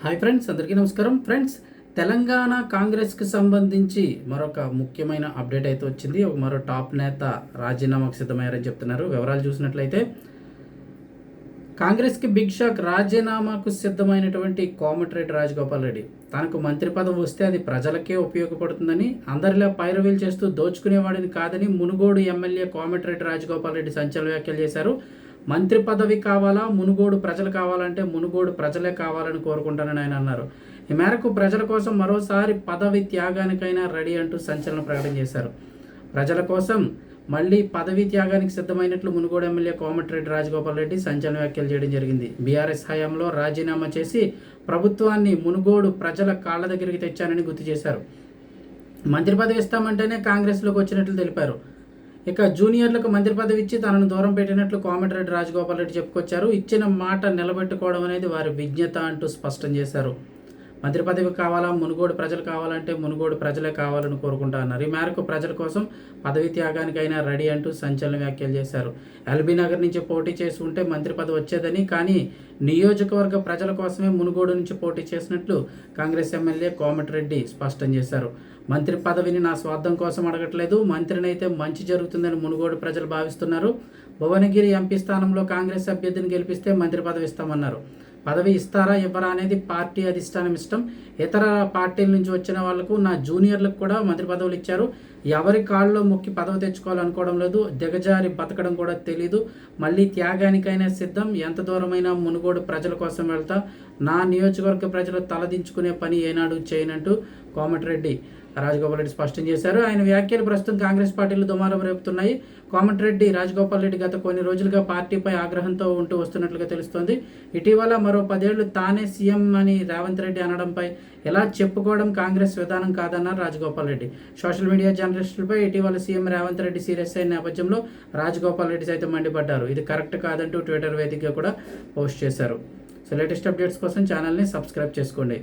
Hi friends అందరికీ నమస్కారం. Friends Telangana కాంగ్రెస్కి సంబంధించి మరొక ముఖ్యమైన అప్డేట్ అయితే వచ్చింది. మరో టాప్ నేత రాజీనామాకు సిద్ధమయ్యారని చెప్తున్నారు. వివరాలు చూసినట్లయితే కాంగ్రెస్కి బిగ్ షాక్ రాజీనామాకు సిద్ధమైనటువంటి కోమటిరెడ్డి రాజగోపాల్ రెడ్డి. తనకు మంత్రి పదవి వస్తే అది ప్రజలకే ఉపయోగపడుతుందని అందరిలా పైరవీలు చేస్తూ దోచుకునేవాడిని కాదని మునుగోడు ఎమ్మెల్యే కోమటిరెడ్డి రాజగోపాల్ రెడ్డి సంచలన వ్యాఖ్యలు చేశారు. మంత్రి పదవి కావాలా మునుగోడు ప్రజలు కావాలంటే మునుగోడు ప్రజలే కావాలని కోరుకుంటానని ఆయన అన్నారు. ఈ మేరకు ప్రజల కోసం మరోసారి పదవి త్యాగానికైనా రెడీ అంటూ సంచలన ప్రకటన చేశారు. ప్రజల కోసం మళ్ళీ పదవి త్యాగానికి సిద్ధమైనట్లు మునుగోడు ఎమ్మెల్యే కోమటిరెడ్డి రాజగోపాల్ రెడ్డి సంచలన వ్యాఖ్యలు చేయడం జరిగింది. బీఆర్ఎస్ హయాంలో రాజీనామా చేసి ప్రభుత్వాన్ని మునుగోడు ప్రజల కాళ్ళ దగ్గరికి తెచ్చానని గుర్తు చేశారు. మంత్రి పదవి ఇస్తామంటేనే కాంగ్రెస్లోకి వచ్చినట్లు తెలిపారు. ఇక జూనియర్లకు మంత్రి పదవి ఇచ్చి తనను దూరం పెట్టినట్లు కోమటిరెడ్డి రాజగోపాల్ రెడ్డి చెప్పుకొచ్చారు. ఇచ్చిన మాట నిలబెట్టుకోవడం అనేది వారి విజ్ఞత అంటూ స్పష్టం చేశారు. మంత్రి పదవి కావాలా? మునుగోడు ప్రజలు కావాలంటే మునుగోడు ప్రజలే కావాలని కోరుకుంటా అన్నారు. ఈ మేరకు ప్రజల కోసం పదవి త్యాగానికైనా రెడీ అంటూ సంచలన వ్యాఖ్యలు చేశారు. ఎల్బీ నగర్ నుంచి పోటీ చేసి ఉంటే మంత్రి పదవి వచ్చేదని కానీ నియోజకవర్గ ప్రజల కోసమే మునుగోడు నుంచి పోటీ చేసినట్లు కాంగ్రెస్ ఎమ్మెల్యే కోమటిరెడ్డి స్పష్టం చేశారు. మంత్రి పదవిని నా స్వార్థం కోసం అడగట్లేదు. మంత్రినైతే మంచి జరుగుతుందని మునుగోడు ప్రజలు భావిస్తున్నారు. భువనగిరి ఎంపీ స్థానంలో కాంగ్రెస్ అభ్యర్థిని గెలిపిస్తే మంత్రి పదవి ఇస్తామన్నారు. పదవి ఇస్తారా ఇవ్వరా అనేది పార్టీ అధిష్టానం ఇష్టం. ఇతర పార్టీల నుంచి వచ్చిన వాళ్ళకు నా జూనియర్లకు కూడా మంత్రి పదవులు ఇచ్చారు. ఎవరి కాళ్ళలో మొక్కి పదవి తెచ్చుకోవాలనుకోవడం లేదు. దిగజారి బతకడం కూడా తెలీదు. మళ్ళీ త్యాగానికైనా సిద్ధం. ఎంత దూరమైనా మునుగోడు ప్రజల కోసం వెళ్తా. నా నియోజకవర్గ ప్రజలు తలదించుకునే పని ఏనాడు చేయనంటూ కోమటిరెడ్డి రాజగోపాల్ రెడ్డి స్పష్టం చేశారు. ఆయన వ్యాఖ్యలు ప్రస్తుతం కాంగ్రెస్ పార్టీలు దుమారం రేపుతున్నాయి. కోమటిరెడ్డి రాజగోపాల్ రెడ్డి గత కొన్ని రోజులుగా పార్టీపై ఆగ్రహంతో ఉంటూ వస్తున్నట్లుగా తెలుస్తోంది. ఇటీవల మరో పదేళ్ళు తానే సీఎం అని రేవంత్ రెడ్డి అనడంపై ఎలా చెప్పుకోవడం కాంగ్రెస్ విధానం కాదన్నారు రాజగోపాల్ రెడ్డి. సోషల్ మీడియా జర్నలిస్టులపై ఇటీవల సీఎం రేవంత్ రెడ్డి సీరియస్ అయిన నేపథ్యంలో రాజగోపాల్ రెడ్డి సైతం మండిపడ్డారు. ఇది కరెక్ట్ కాదంటూ ట్విట్టర్ వేదికగా కూడా పోస్ట్ చేశారు. సో లేటెస్ట్ అప్డేట్స్ కోసం ఛానల్ని సబ్స్క్రైబ్ చేసుకోండి.